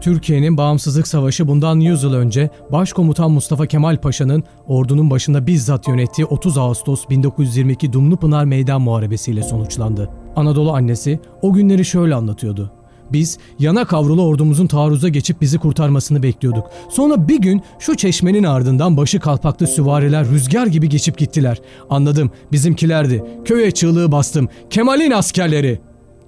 Türkiye'nin bağımsızlık savaşı bundan 100 yıl önce Başkomutan Mustafa Kemal Paşa'nın ordunun başında bizzat yönettiği 30 Ağustos 1922 Dumlupınar Meydan Muharebesi ile sonuçlandı. Anadolu annesi o günleri şöyle anlatıyordu. Biz yana kavrulu ordumuzun taarruza geçip bizi kurtarmasını bekliyorduk. Sonra bir gün şu çeşmenin ardından başı kalpaklı süvariler rüzgar gibi geçip gittiler. Anladım bizimkilerdi. Köye çığlığı bastım. Kemal'in askerleri.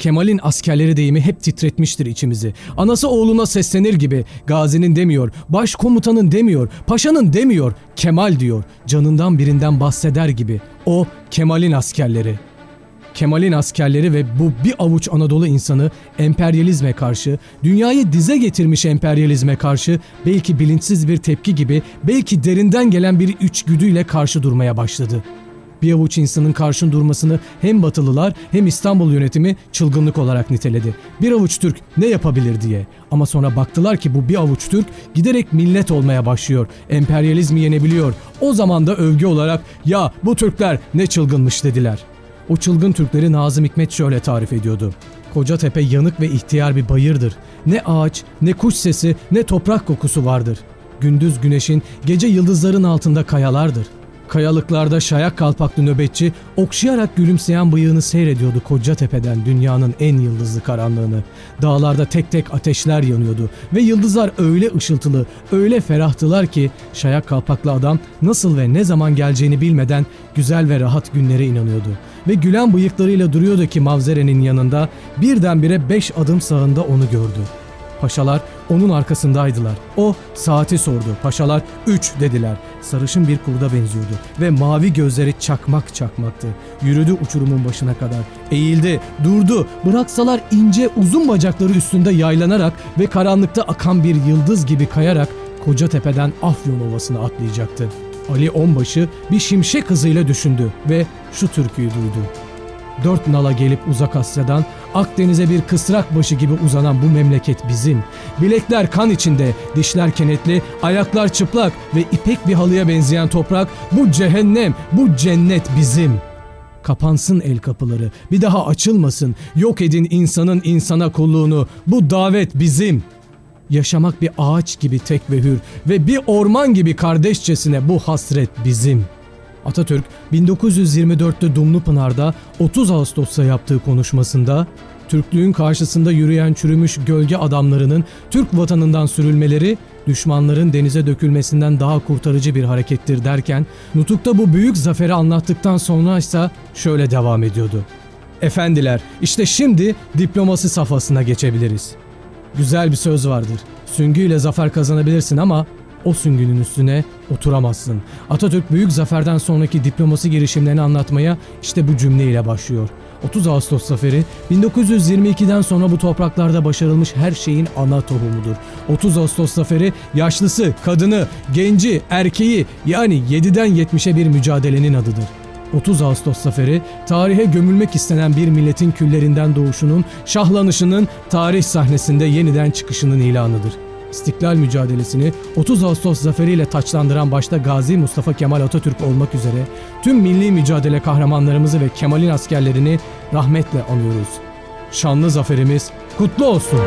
Kemal'in askerleri deyimi hep titretmiştir içimizi. Anası oğluna seslenir gibi Gazi'nin demiyor, başkomutanın demiyor, paşanın demiyor, Kemal diyor. Canından birinden bahseder gibi. O Kemal'in askerleri. Kemal'in askerleri ve bu bir avuç Anadolu insanı emperyalizme karşı, dünyayı dize getirmiş emperyalizme karşı belki bilinçsiz bir tepki gibi, belki derinden gelen bir içgüdüyle karşı durmaya başladı. Bir avuç insanın karşın durmasını hem Batılılar hem İstanbul yönetimi çılgınlık olarak niteledi. Bir avuç Türk ne yapabilir diye. Ama sonra baktılar ki bu bir avuç Türk giderek millet olmaya başlıyor. Emperyalizmi yenebiliyor. O zaman da övgü olarak ya bu Türkler ne çılgınmış dediler. O çılgın Türkleri Nazım Hikmet şöyle tarif ediyordu. Kocatepe yanık ve ihtiyar bir bayırdır. Ne ağaç, ne kuş sesi, ne toprak kokusu vardır. Gündüz güneşin, gece yıldızların altında kayalardır. Kayalıklarda şayak kalpaklı nöbetçi okşayarak gülümseyen bıyığını seyrediyordu Kocatepe'den dünyanın en yıldızlı karanlığını. Dağlarda tek tek ateşler yanıyordu ve yıldızlar öyle ışıltılı, öyle ferahtılar ki şayak kalpaklı adam nasıl ve ne zaman geleceğini bilmeden güzel ve rahat günlere inanıyordu. Ve gülen bıyıklarıyla duruyordu ki Mavzere'nin yanında birdenbire beş adım sağında onu gördü. Paşalar onun arkasındaydılar. O saati sordu. Paşalar 3 dediler. Sarışın bir kurda benziyordu ve mavi gözleri çakmak çakmaktı. Yürüdü uçurumun başına kadar. Eğildi, durdu. Bıraksalar ince uzun bacakları üstünde yaylanarak ve karanlıkta akan bir yıldız gibi kayarak koca tepeden Afyon Ovası'na atlayacaktı. Ali Onbaşı bir şimşek hızıyla düşündü ve şu türküyü duydu. Dört nala gelip uzak Asya'dan Akdeniz'e bir kısrak başı gibi uzanan bu memleket bizim. Bilekler kan içinde, dişler kenetli, ayaklar çıplak ve ipek bir halıya benzeyen toprak bu cehennem, bu cennet bizim. Kapansın el kapıları, bir daha açılmasın. Yok edin insanın insana kulluğunu. Bu davet bizim. Yaşamak bir ağaç gibi tek ve hür ve bir orman gibi kardeşçesine bu hasret bizim.'' Atatürk 1924'te Dumlupınar'da 30 Ağustos'ta yaptığı konuşmasında Türklüğün karşısında yürüyen çürümüş gölge adamlarının Türk vatanından sürülmeleri düşmanların denize dökülmesinden daha kurtarıcı bir harekettir derken Nutuk'ta bu büyük zaferi anlattıktan sonra ise şöyle devam ediyordu. Efendiler işte şimdi diplomasi safhasına geçebiliriz. Güzel bir söz vardır. Süngüyle zafer kazanabilirsin ama o süngünün üstüne oturamazsın. Atatürk büyük zaferden sonraki diplomasi girişimlerini anlatmaya işte bu cümleyle başlıyor. 30 Ağustos zaferi 1922'den sonra bu topraklarda başarılmış her şeyin ana tohumudur. 30 Ağustos zaferi yaşlısı, kadını, genci, erkeği yani 7'den 70'e bir mücadelenin adıdır. 30 Ağustos zaferi tarihe gömülmek istenen bir milletin küllerinden doğuşunun, şahlanışının tarih sahnesinde yeniden çıkışının ilanıdır. İstiklal mücadelesini 30 Ağustos zaferiyle taçlandıran başta Gazi Mustafa Kemal Atatürk olmak üzere tüm milli mücadele kahramanlarımızı ve Kemal'in askerlerini rahmetle anıyoruz. Şanlı zaferimiz kutlu olsun.